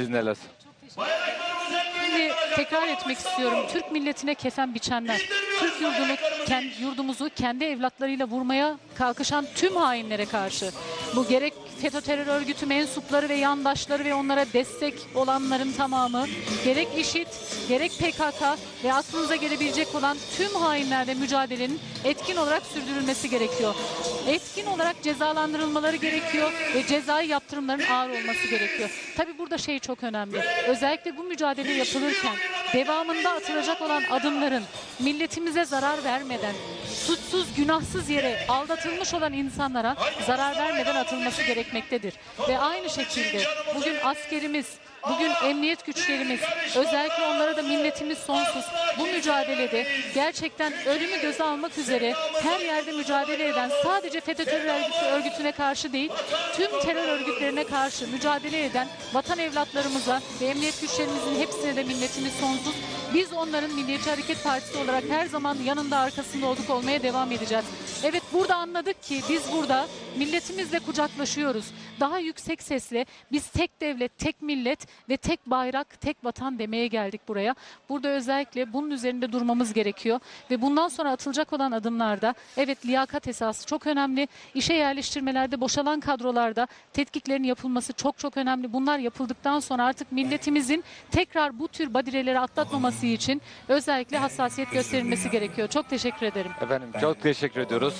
Siz neler? Şimdi tekrar etmek istiyorum. Türk milletine kefen biçenler, Türk yurdunu, kendi, yurdumuzu kendi evlatlarıyla vurmaya kalkışan tüm hainlere karşı. Bu gerek FETÖ terör örgütü mensupları ve yandaşları ve onlara destek olanların tamamı, gerek IŞİD, gerek PKK ve aklınıza gelebilecek olan tüm hainlerle mücadelenin etkin olarak sürdürülmesi gerekiyor. Etkin olarak cezalandırılmaları gerekiyor ve cezai yaptırımların ağır olması gerekiyor. Tabii burada şey çok önemli. Özellikle bu mücadele yapılırken devamında atılacak olan adımların milletimize zarar vermeden, suçsuz, günahsız yere aldatılmış olan insanlara zarar vermeden atılması gerekmektedir. Ve aynı şekilde bugün askerimiz, bugün emniyet güçlerimiz, özellikle onlara da minnetimiz sonsuz. Bu mücadelede gerçekten ölümü göze almak üzere her yerde mücadele eden sadece FETÖ terör örgütü, örgütüne karşı değil, tüm terör örgütlerine karşı mücadele eden vatan evlatlarımıza ve emniyet güçlerimizin hepsine de minnetimiz sonsuz. Biz onların Milliyetçi Hareket Partisi olarak her zaman yanında arkasında olduk olmaya devam edeceğiz. Evet burada anladık ki biz burada milletimizle kucaklaşıyoruz. Daha yüksek sesle biz tek devlet, tek millet ve tek bayrak, tek vatan demeye geldik buraya. Burada özellikle bunun üzerinde durmamız gerekiyor ve bundan sonra atılacak olan adımlarda evet liyakat esası çok önemli. İşe yerleştirmelerde boşalan kadrolarda tetkiklerin yapılması çok çok önemli. Bunlar yapıldıktan sonra artık milletimizin tekrar bu tür badireleri atlatmaması için özellikle hassasiyet gösterilmesi gerekiyor. Çok teşekkür ederim. Efendim çok teşekkür ediyoruz.